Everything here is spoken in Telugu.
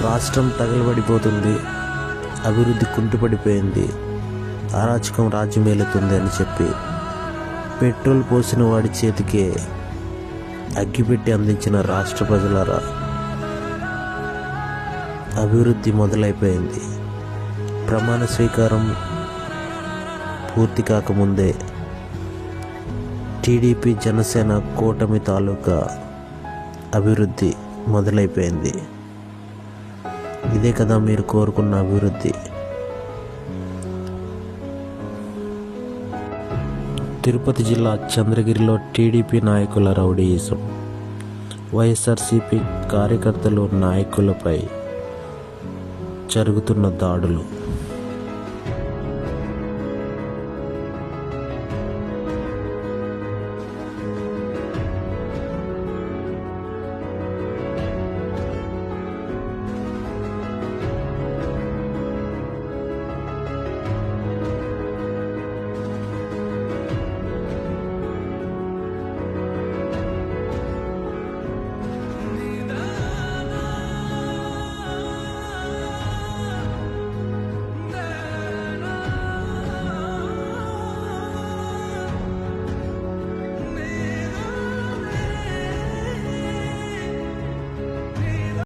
రాష్ట్రం తగలబడిపోతుంది అభివృద్ధి కుంటుపడిపోయింది అరాచకం రాజ్యమేలుతుంది అని చెప్పి పెట్రోల్ పోసిన వాడి చేతికే అగ్గిపెట్టి అందించిన రాష్ట్ర ప్రజలారా అభివృద్ధి మొదలైపోయింది. ప్రమాణ స్వీకారం పూర్తి కాకముందే టీడీపీ జనసేన కూటమి తాలూకా అభివృద్ధి మొదలైపోయింది. ఇదే కదా మీరు కోరుకున్న అభివృద్ధి. తిరుపతి జిల్లా చంద్రగిరిలో టీడీపీ నాయకుల రౌడీయిజం. వైఎస్ఆర్సీపీ కార్యకర్తలు నాయకులపై జరుగుతున్న దాడులు.